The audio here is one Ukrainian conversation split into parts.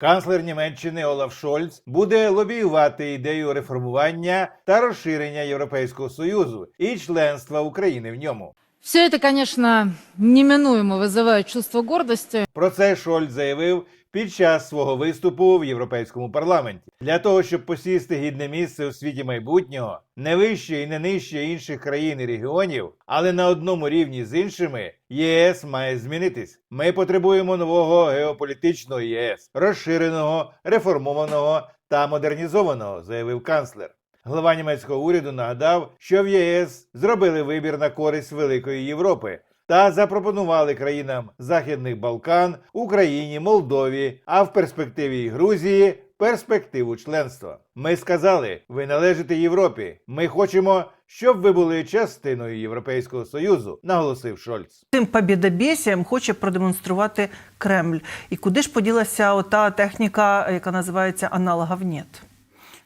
Канцлер Німеччини Олаф Шольц буде лобіювати ідею реформування та розширення Європейського союзу і членства України в ньому. Все это, конечно, неминуемо вызывает чувство гордости. Про це Шольц заявив під час свого виступу в Європейському парламенті. Для того, щоб посісти гідне місце у світі майбутнього, не вище і не нижче інших країн і регіонів, але на одному рівні з іншими, ЄС має змінитись. Ми потребуємо нового геополітичного ЄС, розширеного, реформованого та модернізованого, заявив канцлер. Глава німецького уряду нагадав, що в ЄС зробили вибір на користь Великої Європи та запропонували країнам Західних Балкан, Україні, Молдові, а в перспективі й Грузії перспективу членства. Ми сказали, ви належите Європі. Ми хочемо, щоб ви були частиною Європейського Союзу, наголосив Шольц. Тим побєдобєсієм хоче продемонструвати Кремль. І куди ж поділася ота техніка, яка називається аналогов нет?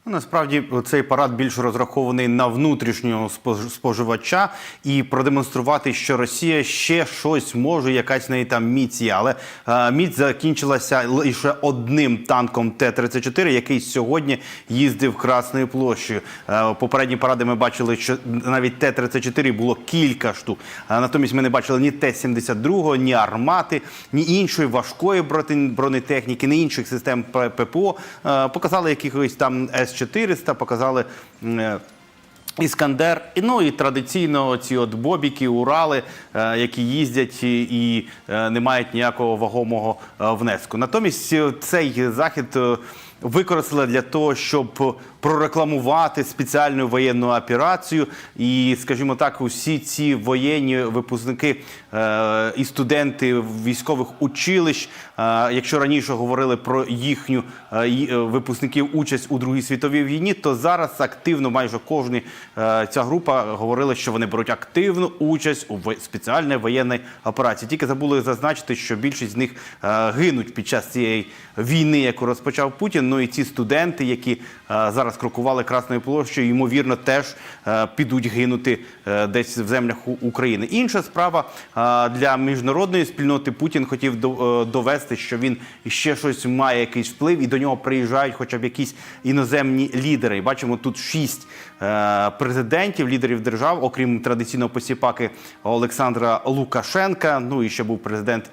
Ну, Насправді цей парад більш розрахований на внутрішнього спож- споживача і продемонструвати, що Росія ще щось може, якась неї там міць є. Але е, міць закінчилася лише одним танком Т-34, який сьогодні їздив Красною площею. Е, попередні паради ми бачили, що навіть Т-34 було кілька штук. А натомість ми не бачили ні Т-72, ні армати, ні іншої важкої бронетехніки, ні інших систем ППО. Е, показали якихось там С-400, показали. е, Іскандер, ну і традиційно ці от бобіки, Урали, е, які їздять і, е, не мають ніякого вагомого внеску. Натомість цей захід використали для того, щоб прорекламувати спеціальну воєнну операцію. І, скажімо так, усі ці воєнні випускники е, і студенти військових училищ, е, якщо раніше говорили про їхню е, е, випускників участь у Другій світовій війні, то зараз активно майже кожні е, ця група говорила, що вони беруть активну участь у спеціальній воєнній операції. Тільки забули зазначити, що більшість з них е, гинуть під час цієї війни, яку розпочав Путін. Ну і ці студенти, які е, зараз крокували Красною площею, ймовірно, теж е, підуть гинути е, десь в землях України. Інша справа для міжнародної спільноти Путін хотів довести, що він ще щось має якийсь вплив, і до нього приїжджають, хоча б якісь іноземні лідери. І бачимо тут шість президентів, лідерів держав, окрім традиційного посіпаки Олександра Лукашенка. Ну і ще був президент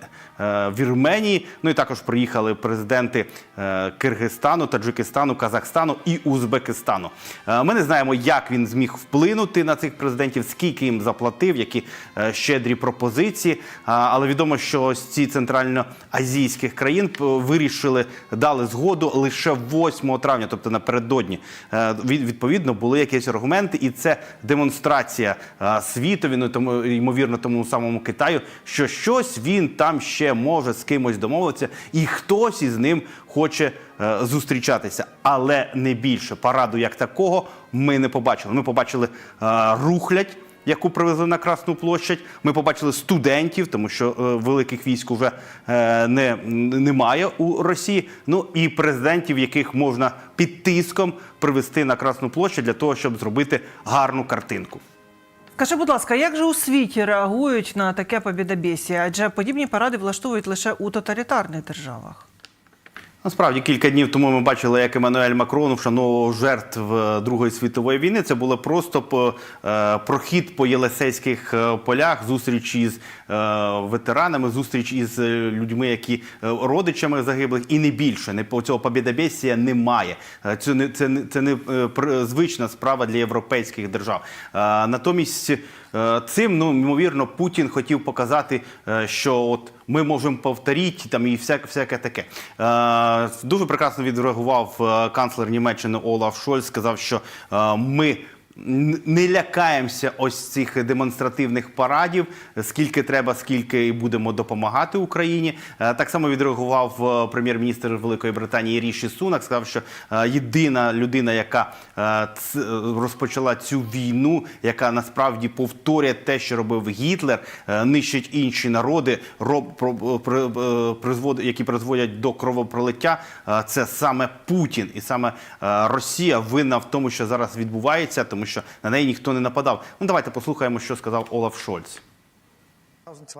Вірменії. Ну і також приїхали президенти е, Киргизстану, Таджикистану, Казахстану і Узбекистану. Е, Ми не знаємо, як він зміг вплинути на цих президентів, скільки їм заплатив, які е, щедрі пропозиції. Але відомо, що ось ці центральноазійських країн вирішили дали згоду лише 8 травня, тобто напередодні. Е, Відповідно, були якісь аргументи, і це демонстрація е, світові, ну тому ймовірно, тому самому Китаю, що щось він там ще може з кимось домовитися, і хтось із ним хоче е, зустрічатися, але не більше параду як такого ми не побачили. Ми побачили е, рухлядь. Яку привезли на Красну площадь, ми побачили студентів, тому що е, великих військ уже е, не, немає у Росії. Ну і президентів, яких можна під тиском привезти на Красну площадь для того, щоб зробити гарну картинку. Скажи, будь ласка, як же у світі реагують на таке побєдобєсіє? Адже подібні паради влаштовують лише у тоталітарних державах. Насправді кілька днів тому ми бачили, як Еммануель Макрон вшановував жертв е, Другої світової війни. Це було просто по, е, прохід по Єлисейських е, полях, зустріч із е, ветеранами, зустріч із е, людьми, які родичами загиблих, і не більше. Не по цього побєдобєсія немає. Це не це це не звична справа для європейських держав. Е, Натомість. Е, Цим, ну, ймовірно, Путін хотів показати, е, що от ми можемо повторити там і всяке, всяке таке. Е, Дуже прекрасно відреагував канцлер Німеччини Олаф Шольц, сказав, що ми не лякаємося ось цих демонстративних парадів. Скільки треба, скільки будемо допомагати Україні. Е, Так само відреагував е, прем'єр-міністр Великої Британії Ріші Сунак. Сказав, що е, єдина людина, яка розпочала цю війну, яка насправді повторює те, що робив Гітлер, нищить інші народи, які призводять до кровопролиття. Це саме Путін і саме Росія винна в тому, що зараз відбувається, тому що на неї ніхто не нападав. Ну давайте послухаємо, що сказав Олаф Шольц.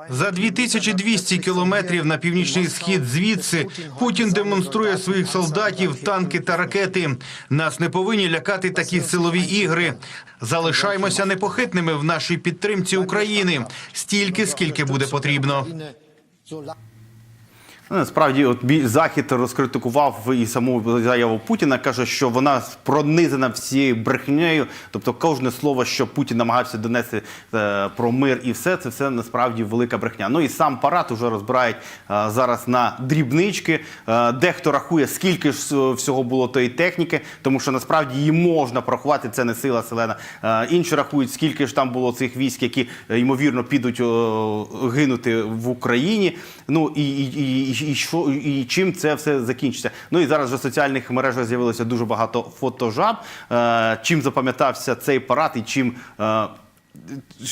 За 2200 кілометрів на північний схід звідси Путін демонструє своїх солдатів, танки та ракети. Нас не повинні лякати такі силові ігри. Залишаймося непохитними в нашій підтримці України стільки, скільки буде потрібно. Ну, Насправді, от захід розкритикував і саму заяву Путіна, каже, що вона пронизана всією брехнею. Тобто, кожне слово, що Путін намагався донести е, про мир і все, це все насправді велика брехня. Ну і сам парад уже розбирають е, зараз на дрібнички. Е, дехто рахує, скільки ж всього було тої техніки, тому що насправді її можна порахувати. Це не сила селена. Інші рахують, скільки ж там було цих військ, які ймовірно підуть гинути в Україні. Ну і, і, і, і, що, і чим це все закінчиться. Ну і зараз вже в соціальних мережах з'явилося дуже багато фотожаб. Е, чим запам'ятався цей парад і чим. Е,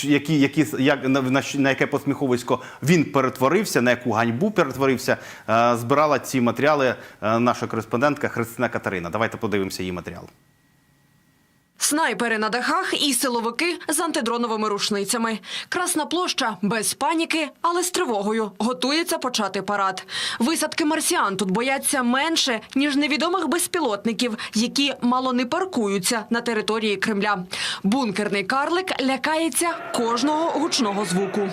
які, які, як, на, на, яке посміховисько він перетворився, на яку ганьбу перетворився, е, збирала ці матеріали наша кореспондентка Христина Катерина. Давайте подивимося її матеріал. Снайпери на дахах і силовики з антидроновими рушницями. Красна площа без паніки, але з тривогою. Готується почати парад. Висадки марсіан тут бояться менше, ніж невідомих безпілотників, які мало не паркуються на території Кремля. Бункерний карлик лякається кожного гучного звуку.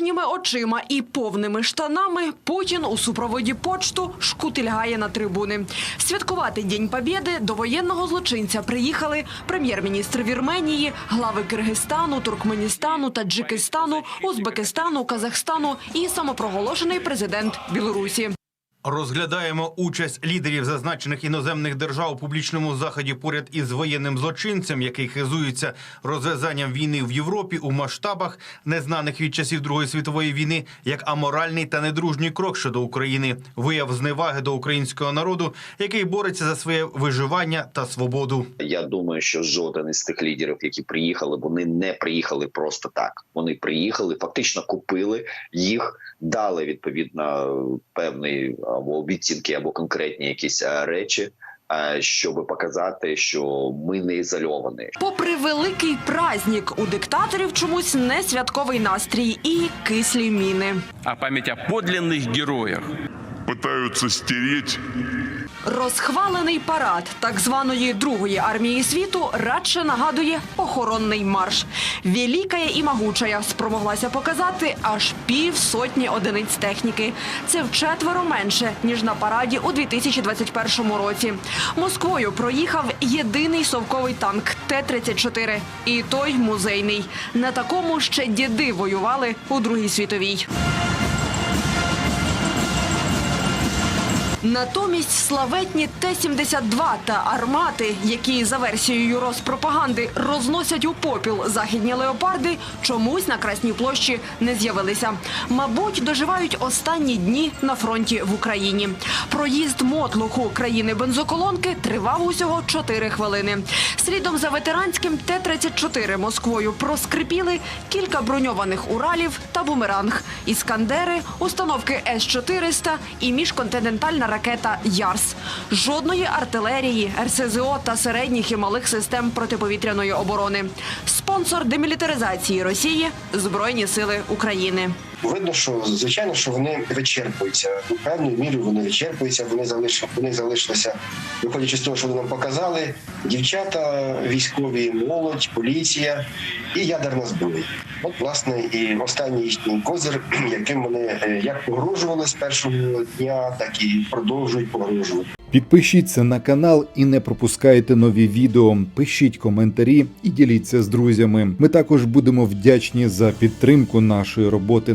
Порожніми очима і повними штанами Путін у супроводі почту шкутильгає на трибуни. Святкувати День Побєди до воєнного злочинця приїхали прем'єр-міністр Вірменії, глави Киргизстану, Туркменістану, Таджикистану, Узбекистану, Казахстану і самопроголошений президент Білорусі. Розглядаємо участь лідерів зазначених іноземних держав у публічному заході поряд із воєнним злочинцем, який хизується розв'язанням війни в Європі у масштабах, незнаних від часів Другої світової війни, як аморальний та недружній крок щодо України, вияв зневаги до українського народу, який бореться за своє виживання та свободу. Я думаю, що жоден із тих лідерів, які приїхали, вони не приїхали просто так. Вони приїхали, фактично купили їх, дали відповідно певний або обіцянки, або конкретні якісь е, речі, е, щоб показати, що ми не ізольовані, Попри великий праздник, у диктаторів чомусь не святковий настрій і кислі міни. а память о подлинных героях. питаються стереть Розхвалений парад так званої другої армії світу радше нагадує охоронний марш. Великая і могучая спромоглася показати аж півсотні одиниць техніки. Це вчетверо менше ніж на параді у 2021 році. Москвою проїхав єдиний совковий танк Т-34. І той музейний. На такому ще діди воювали у Другій світовій. Натомість славетні Т-72 та армати, які за версією Роспропаганди розносять у попіл західні леопарди, чомусь на Красній площі не з'явилися. Мабуть, доживають останні дні на фронті в Україні. Проїзд мотлуху країни бензоколонки тривав усього 4 хвилини. Слідом за ветеранським Т-34 Москвою проскрипіли кілька броньованих Уралів та бумеранг, іскандери, установки С-400 і міжконтинентальна ракета Ярс. Жодної артилерії, РСЗО та середніх і малих систем протиповітряної оборони. Спонсор демілітаризації Росії Збройні сили України. Видно, що звичайно, що вони вичерпуються. Певною мірою вони вичерпуються. Вони залиш... вони залишилися, виходячи з того, що вони нам показали. Дівчата, військові, молодь, поліція і ядерна зброя. От власне і останній їхній козир, яким вони е, як погрожували з першого дня, так і продовжують погрожувати. Підпишіться на канал і не пропускайте нові відео. Пишіть коментарі і діліться з друзями. Ми також будемо вдячні за підтримку нашої роботи